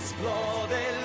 esplode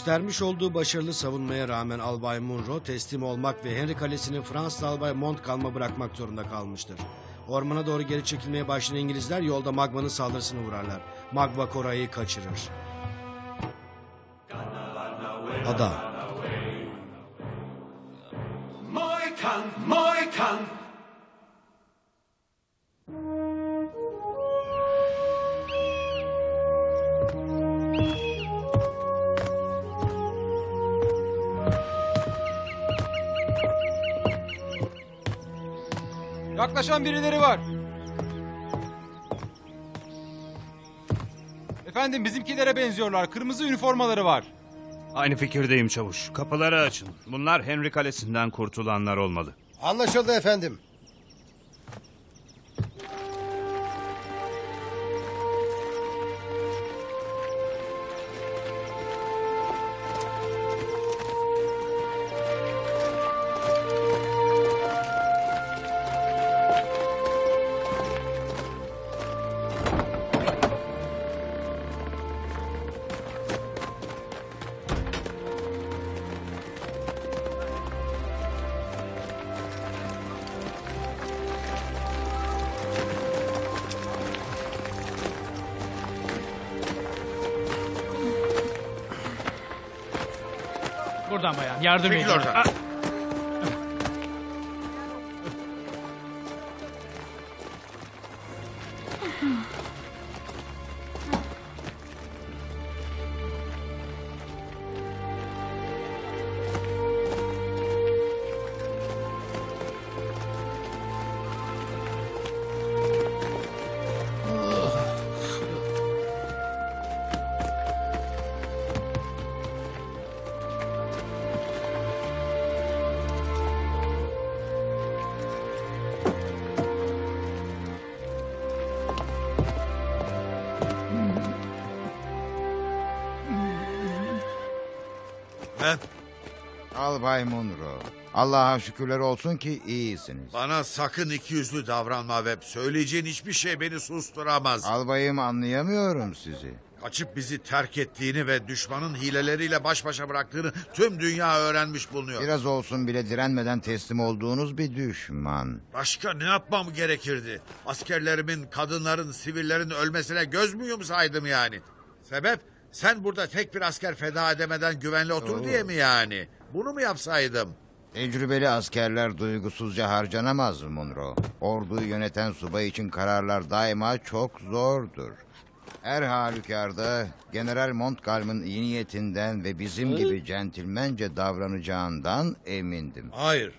Göstermiş olduğu başarılı savunmaya rağmen Albay Munro teslim olmak ve Henry Kalesi'ni Fransız Albay Montcalm'a bırakmak zorunda kalmıştır. Ormana doğru geri çekilmeye başlayan İngilizler yolda Magva'nın saldırısını uğrarlar. Magva Koray'ı kaçırır. Ada. Moican, Moican. Yaklaşan birileri var. Efendim bizimkilere benziyorlar. Kırmızı üniformaları var. Aynı fikirdeyim çavuş. Kapıları açın. Bunlar Henry Kalesi'nden kurtulanlar olmalı. Anlaşıldı efendim. Buradan bayan yardım edin. Ah, Albay Munro. Allah'a şükürler olsun ki iyisiniz. Bana sakın ikiyüzlü davranma Webb. Söyleyeceğin hiçbir şey beni susturamaz. Albayım anlayamıyorum sizi. Kaçıp bizi terk ettiğini ve düşmanın hileleriyle baş başa bıraktığını tüm dünya öğrenmiş bulunuyor. Biraz olsun bile direnmeden teslim olduğunuz bir düşman. Başka ne yapmam gerekirdi? Askerlerimin, kadınların, sivillerin ölmesine göz mü yumsaydım yani? Sebep? Sen burada tek bir asker feda edemeden güvenli otur Oo. diye mi yani? Bunu mu yapsaydım? Tecrübeli askerler duygusuzca harcanamaz Munro. Orduyu yöneten subay için kararlar daima çok zordur. Her halükarda General Montcalm'ın iyi niyetinden ve bizim gibi centilmence davranacağından emindim. Hayır.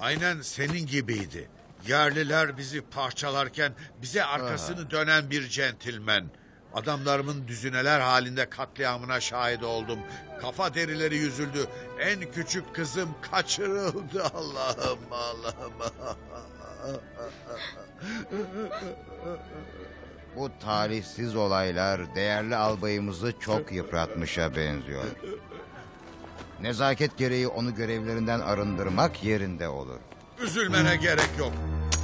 Aynen senin gibiydi. Yerliler bizi parçalarken bize arkasını dönen bir centilmen. Adamlarımın düzineler halinde katliamına şahit oldum. Kafa derileri yüzüldü. En küçük kızım kaçırıldı. Allah'ım Allah'ım. Bu talihsiz olaylar değerli albayımızı çok yıpratmışa benziyor. Nezaket gereği onu görevlerinden arındırmak yerinde olur. Üzülmene gerek yok.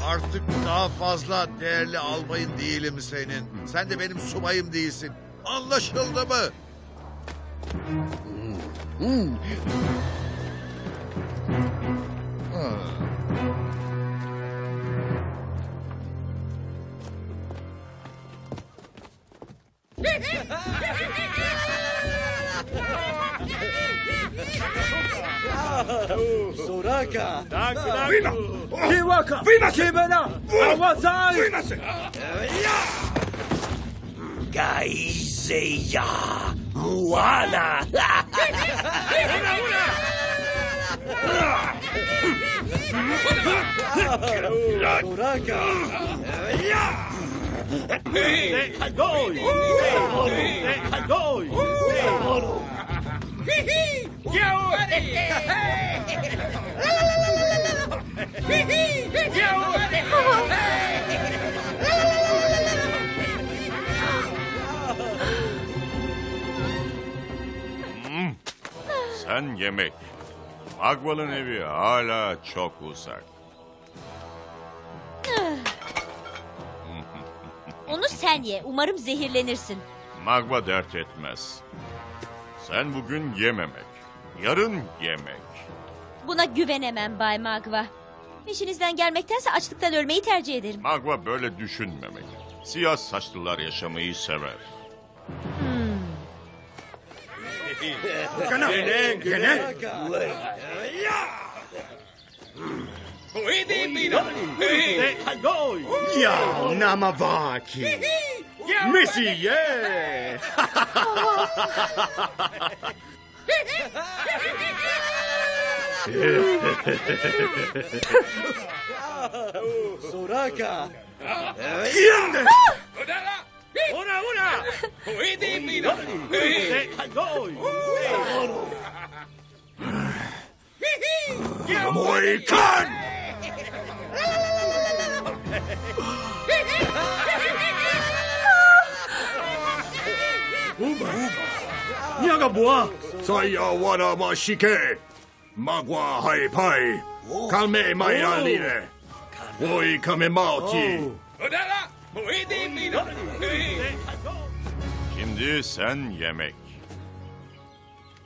Artık daha fazla değerli albayın değilim senin. Sen de benim subayım değilsin. Anlaşıldı mı? Soraka! Vina! Kiwaka! Vina! Kimena! Awazai! Vina! Gaiseya! Moana! Vina! Una! Soraka! Hagoi! Hagoi! Hagoi! Hihi! Gaizeya Muana. Sen yemek. Magwal'ın evi hala çok uzak. Onu sen ye. Umarım zehirlenirsin. Magwa dert etmez. Sen bugün yememek. Yarın yemek. Buna güvenemem Bay Magva. Peşinizden gelmektense açlıktan ölmeyi tercih ederim. Magwa böyle düşünmemek. Siyah saçlılar yaşamayı sever. Ya Namavaki. Messiye. Soraka. Riende. Ora, ora. Vedi, mira. Moikan! 우바, 우바. 니아가 뭐야? Wana mashike. Magwa hai pai. Kalme mai aline. Oi kame mauti. Şimdi sen yemek.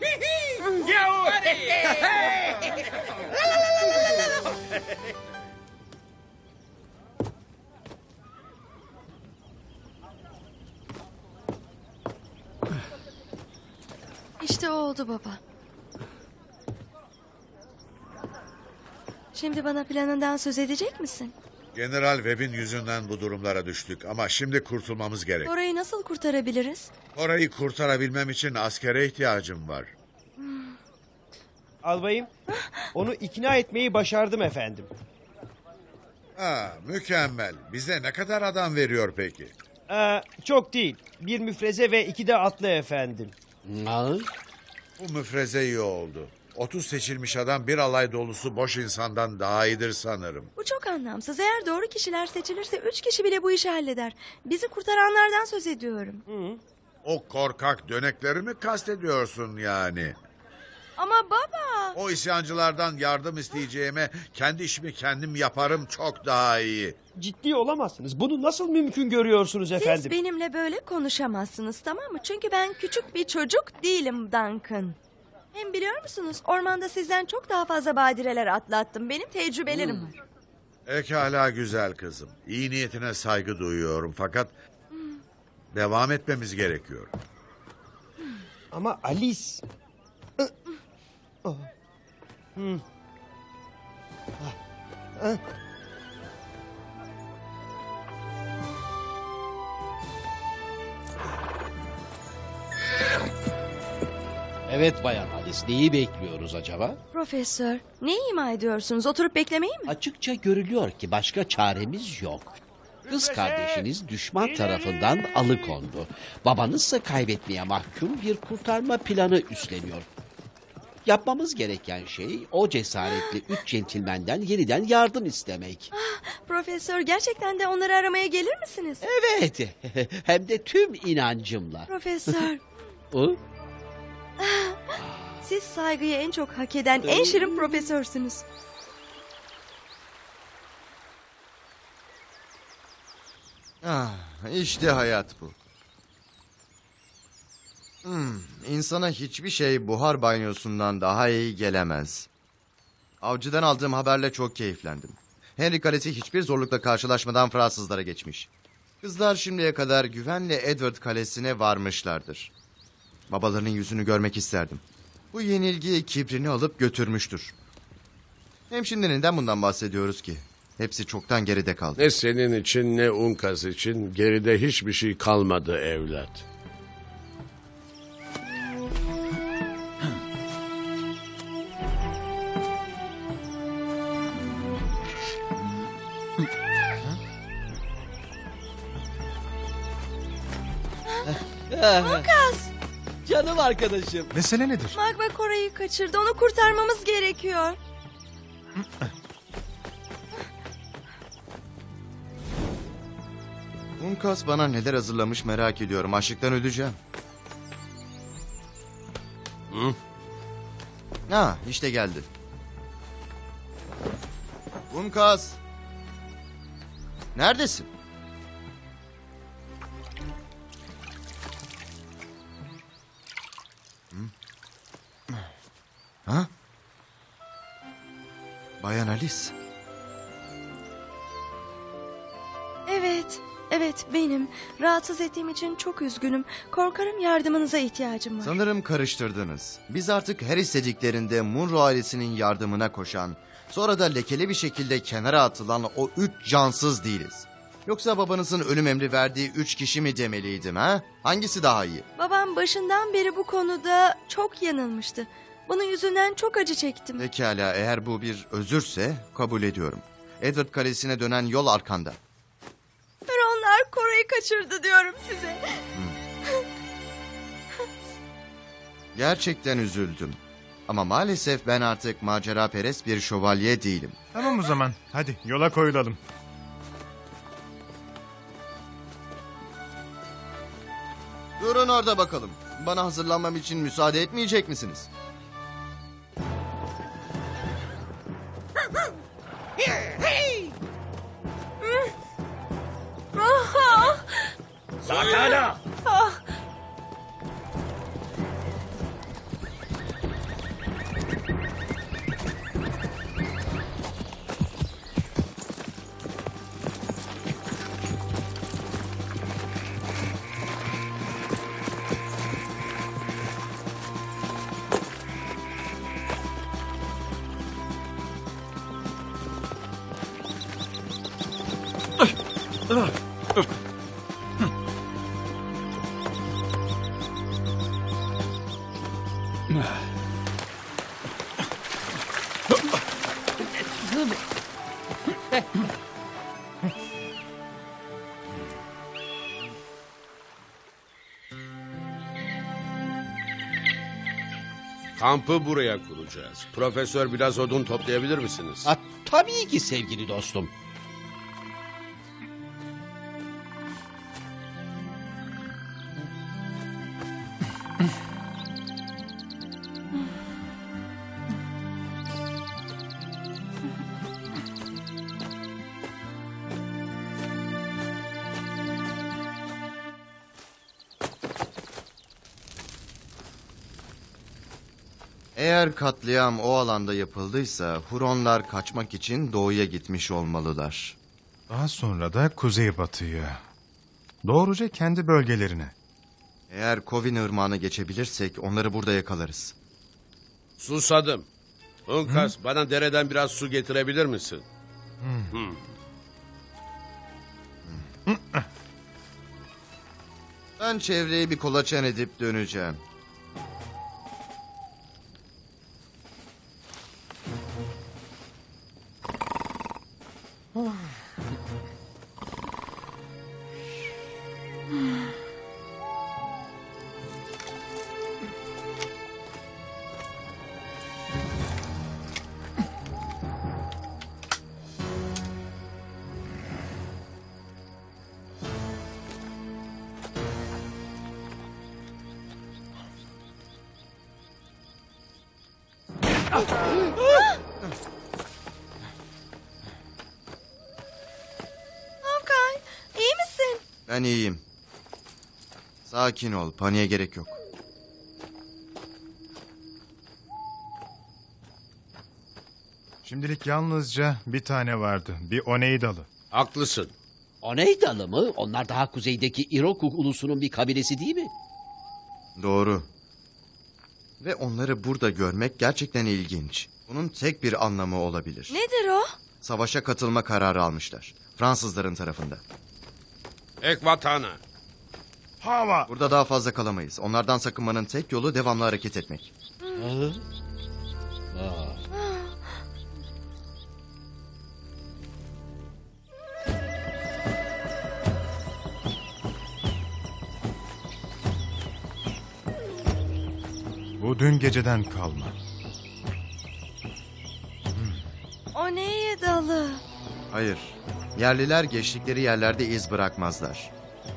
İşte oldu baba. Şimdi bana planından söz edecek misin? General Webb'in yüzünden bu durumlara düştük ama şimdi kurtulmamız gerek. Orayı nasıl kurtarabiliriz? Orayı kurtarabilmem için askere ihtiyacım var. Albayım, onu ikna etmeyi başardım efendim. Ha, mükemmel. Bize ne kadar adam veriyor peki? Ee, çok değil. Bir müfreze ve iki de atlı efendim. Bu müfreze iyi oldu. 30 seçilmiş adam bir alay dolusu boş insandan daha iyidir sanırım. Bu çok anlamsız. Eğer doğru kişiler seçilirse üç kişi bile bu işi halleder. Bizi kurtaranlardan söz ediyorum. O korkak dönekleri mi kastediyorsun yani? Ama baba... O isyancılardan yardım isteyeceğime kendi işimi kendim yaparım çok daha iyi. Ciddi olamazsınız. Bunu nasıl mümkün görüyorsunuz Siz efendim? benimle böyle konuşamazsınız tamam mı? Çünkü ben küçük bir çocuk değilim Duncan. Hem biliyor musunuz ormanda sizden çok daha fazla badireler atlattım. Benim tecrübelerim var. Pekala güzel kızım. İyi niyetine saygı duyuyorum fakat devam etmemiz gerekiyor. Ama Alice... Oh. Hmm. Ah. Ah. Evet Bayan Alice, neyi bekliyoruz acaba? Profesör ne ima ediyorsunuz? Oturup beklemeyi mi? Açıkça görülüyor ki başka çaremiz yok. Kız kardeşiniz düşman tarafından alıkondu. Babanızsa kaybetmeye mahkum bir kurtarma planı üstleniyor. Yapmamız gereken şey o cesaretli üç centilmenden yeniden yardım istemek. Profesör gerçekten de onları aramaya gelir misiniz? Evet, hem de tüm inancımla. Profesör Hı? siz saygıyı en çok hak eden en şirin profesörsünüz. Ah, işte hayat bu. Hmm, insana hiçbir şey buhar banyosundan daha iyi gelemez. Avcıdan aldığım haberle çok keyiflendim. Henry Kalesi hiçbir zorlukla karşılaşmadan Fransızlara geçmiş. Kızlar şimdiye kadar güvenle Edward Kalesi'ne varmışlardır. Babalarının yüzünü görmek isterdim. Bu yenilgiyi kibrini alıp götürmüştür. Hem şimdi neden bundan bahsediyoruz ki? Hepsi çoktan geride kaldı. Ne senin için ne Unkas için geride hiçbir şey kalmadı evlat. Lucas! Canım arkadaşım. Mesele nedir? Magma Koray'ı kaçırdı. Onu kurtarmamız gerekiyor. Unkas bana neler hazırlamış merak ediyorum. Açlıktan öleceğim. Hı? Ha işte geldi. Unkas. Neredesin? Alice. Evet, evet benim. Rahatsız ettiğim için çok üzgünüm. Korkarım yardımınıza ihtiyacım var. Sanırım karıştırdınız. Biz artık her istediklerinde Munro ailesinin yardımına koşan, sonra da lekeli bir şekilde kenara atılan o üç cansız değiliz. Yoksa babanızın ölüm emri verdiği üç kişi mi demeliydim ha? Hangisi daha iyi? Babam başından beri bu konuda çok yanılmıştı. Bunun yüzünden çok acı çektim. Pekala eğer bu bir özürse kabul ediyorum. Edward Kalesi'ne dönen yol arkanda. Onlar Koray'ı kaçırdı diyorum size. Gerçekten üzüldüm. Ama maalesef ben artık macera perest bir şövalye değilim. Tamam o zaman. Hadi yola koyulalım. Durun orada bakalım. Bana hazırlanmam için müsaade etmeyecek misiniz? Kampı buraya kuracağız. Profesör biraz odun toplayabilir misiniz? Ha, tabii ki sevgili dostum. Eğer katliam o alanda yapıldıysa Huronlar kaçmak için doğuya gitmiş olmalılar. Daha sonra da kuzeybatıya. Doğruca kendi bölgelerine. Eğer Kovin ırmağını geçebilirsek onları burada yakalarız. Susadım. Unkas bana dereden biraz su getirebilir misin? Hı. Ben çevreyi bir kolaçan edip döneceğim. Hawkeye, iyi misin? Ben iyiyim. Sakin ol, paniğe gerek yok. Şimdilik yalnızca bir tane vardı. Bir Oneidalı. Haklısın. Oneydalı mı? Onlar daha kuzeydeki Iroquois ulusunun bir kabilesi değil mi? Doğru. Ve onları burada görmek gerçekten ilginç. Bunun tek bir anlamı olabilir. Nedir o? Savaşa katılma kararı almışlar. Fransızların tarafında. Ekvatana. Hava. Burada daha fazla kalamayız. Onlardan sakınmanın tek yolu devamlı hareket etmek. Bu dün geceden kalma. O neye dalı? Hayır. Yerliler geçtikleri yerlerde iz bırakmazlar.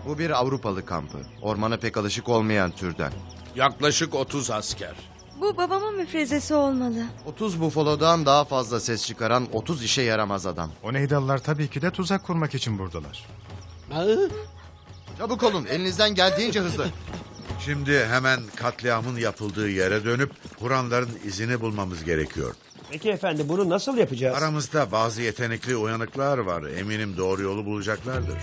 Bu bir Avrupalı kampı. Ormana pek alışık olmayan türden. Yaklaşık 30 asker. Bu babamın müfrezesi olmalı. 30 bufalodan daha fazla ses çıkaran 30 işe yaramaz adam. Oneydalılar tabii ki de tuzak kurmak için buradalar. Çabuk olun elinizden geldiğince hızlı. Şimdi hemen katliamın yapıldığı yere dönüp Kur'anların izini bulmamız gerekiyor. Peki efendim bunu nasıl yapacağız? Aramızda bazı yetenekli uyanıklar var. Eminim doğru yolu bulacaklardır.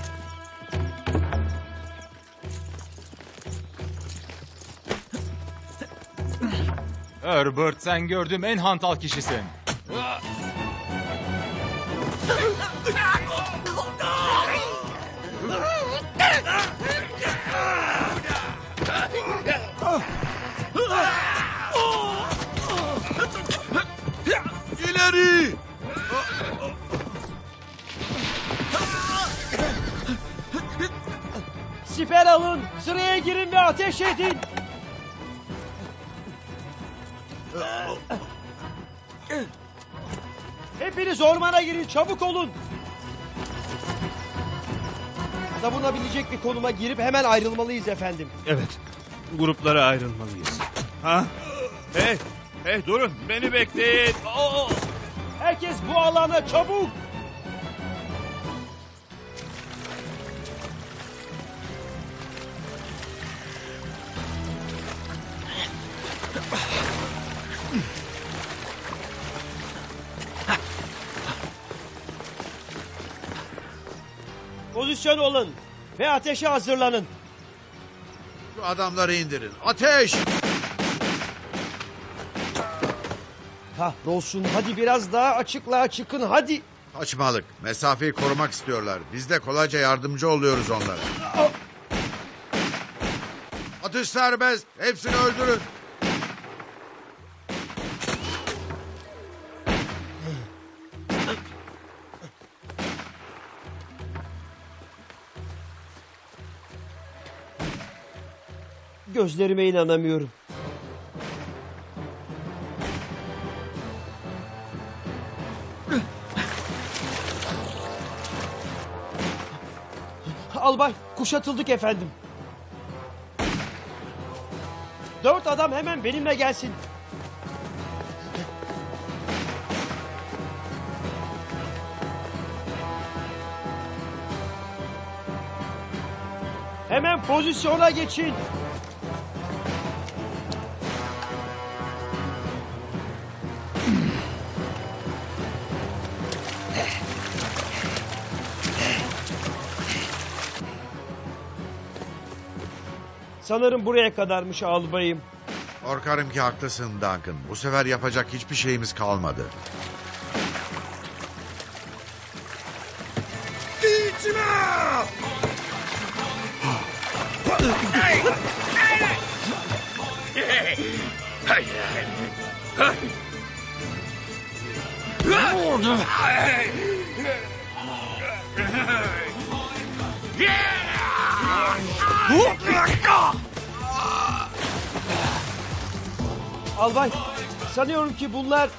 Herbert sen gördüğüm en hantal kişisin. Sıraya girin ve ateş edin. Hepiniz ormana girin, çabuk olun. Savunabilecek bir konuma girip hemen ayrılmalıyız efendim. Evet. Gruplara ayrılmalıyız. Ha? Hey, hey durun beni bekleyin. Oo! Herkes bu alana çabuk. Pozisyon olun ve ateşe hazırlanın. Şu adamları indirin. Ateş! Kahrolsun hadi biraz daha açıklığa çıkın hadi. Saçmalık. Mesafeyi korumak istiyorlar. Biz de kolayca yardımcı oluyoruz onlara. Atış serbest. Hepsini öldürün. Gözlerime inanamıyorum. Albay kuşatıldık efendim. Dört adam hemen benimle gelsin. Hemen pozisyona geçin. Sanırım buraya kadarmış albayım. Korkarım ki haklısın Duncan. Bu sefer yapacak hiçbir şeyimiz kalmadı. Albay, sanıyorum ki bunlar...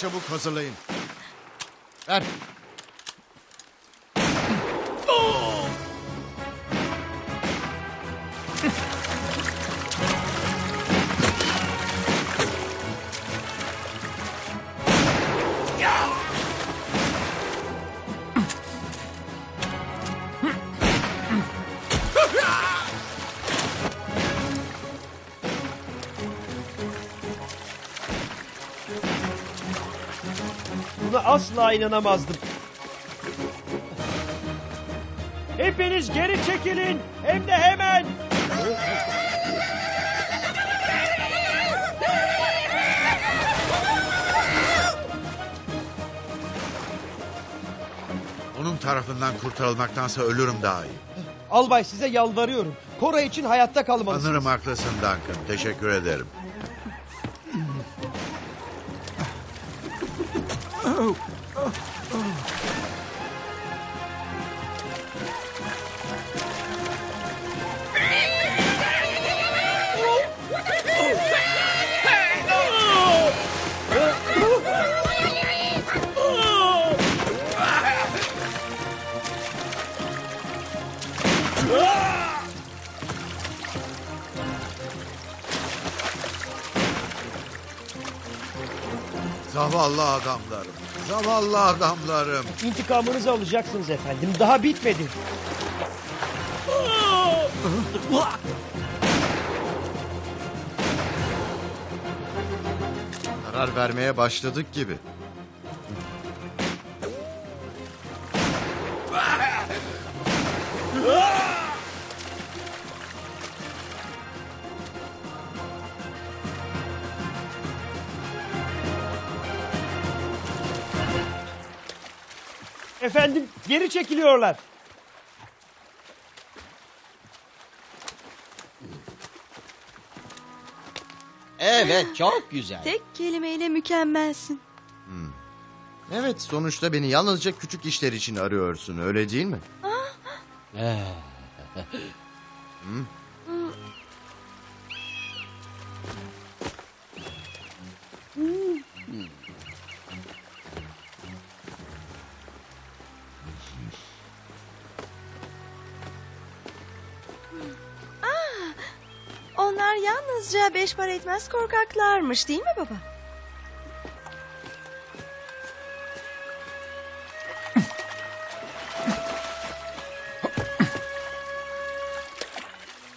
çabuk hazırlayın. Ver. Asla inanamazdım. Hepiniz geri çekilin. Hem de hemen. Onun tarafından kurtarılmaktansa ölürüm daha iyi. Albay size yalvarıyorum. Kora için hayatta kalmalısınız. Sanırım haklısın Duncan. Teşekkür ederim. Zavallı adamlarım. Zavallı adamlarım. İntikamınızı alacaksınız efendim. Daha bitmedi. Karar vermeye başladık gibi. Efendim geri çekiliyorlar. Evet çok güzel. Tek kelimeyle mükemmelsin. Evet sonuçta beni yalnızca küçük işler için arıyorsun öyle değil mi? onlar yalnızca beş para etmez korkaklarmış değil mi baba?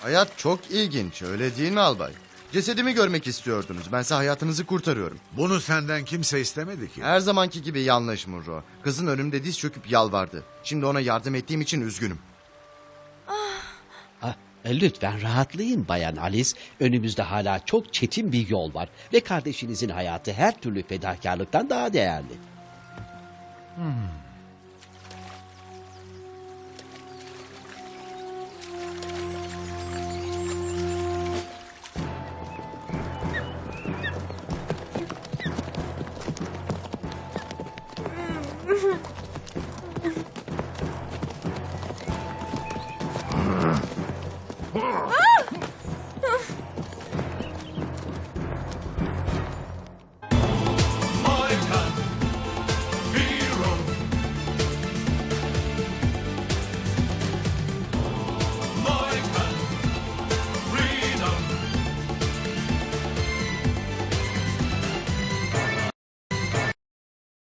Hayat çok ilginç öyle değil mi albay? Cesedimi görmek istiyordunuz. Bense hayatınızı kurtarıyorum. Bunu senden kimse istemedi ki. Her zamanki gibi yanlış Murro. Kızın önümde diz çöküp yalvardı. Şimdi ona yardım ettiğim için üzgünüm. Ah, lütfen rahatlayın Bayan Alice. Önümüzde hala çok çetin bir yol var. Ve kardeşinizin hayatı her türlü fedakarlıktan daha değerli. Ah!